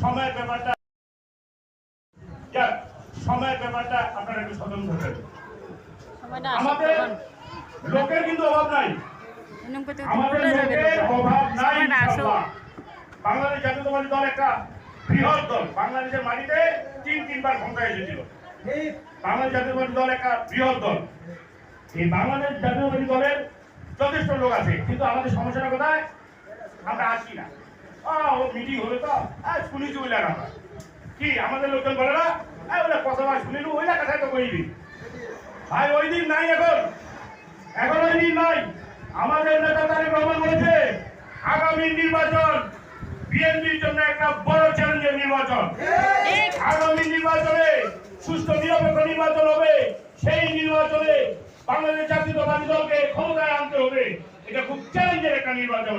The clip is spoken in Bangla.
সময়ের ব্যাপারটা সময়ের ব্যাপারটা আপনারা একটু স্বতন্ত্র থাকবেন আমাদের লোকের কিন্তু অভাব নাই। আমাদের লোকের অভাব। নাই সময়টা আসো ইনশাআল্লাহ। বাংলাদেশ জাতীয়তাবাদী দল একটা বৃহৎ দল। বাংলাদেশের মাটিতে তিন তিনবার ক্ষমতায় এসেছিল। বাংলাদেশ জাতীয়তাবাদী দল একটা বৃহৎ দল। এই বাংলাদেশ জাতীয়তাবাদী দলের যথেষ্ট লোক আছে কিন্তু আমাদের সমস্যাটা কোথায়? আমরা আসি না। মিটিং হলো তো। আহ, শুনেছি ওই কি আমাদের লোকজন বলে না? আহ, ওরা কথা দিন নাই এখন। এখন ওই নাই। আমাদের নেতা তারেক রহমান বলেছে আগামী নির্বাচন বিএনপির জন্য একটা বড় চ্যালেঞ্জের নির্বাচন। আগামী নির্বাচনে সুস্থ নিরপেক্ষ নির্বাচন হবে। সেই নির্বাচনে বাংলাদেশ জাতীয়তাবাদী দলকে ক্ষমতায় আনতে হবে। এটা খুব চ্যালেঞ্জের একটা নির্বাচন।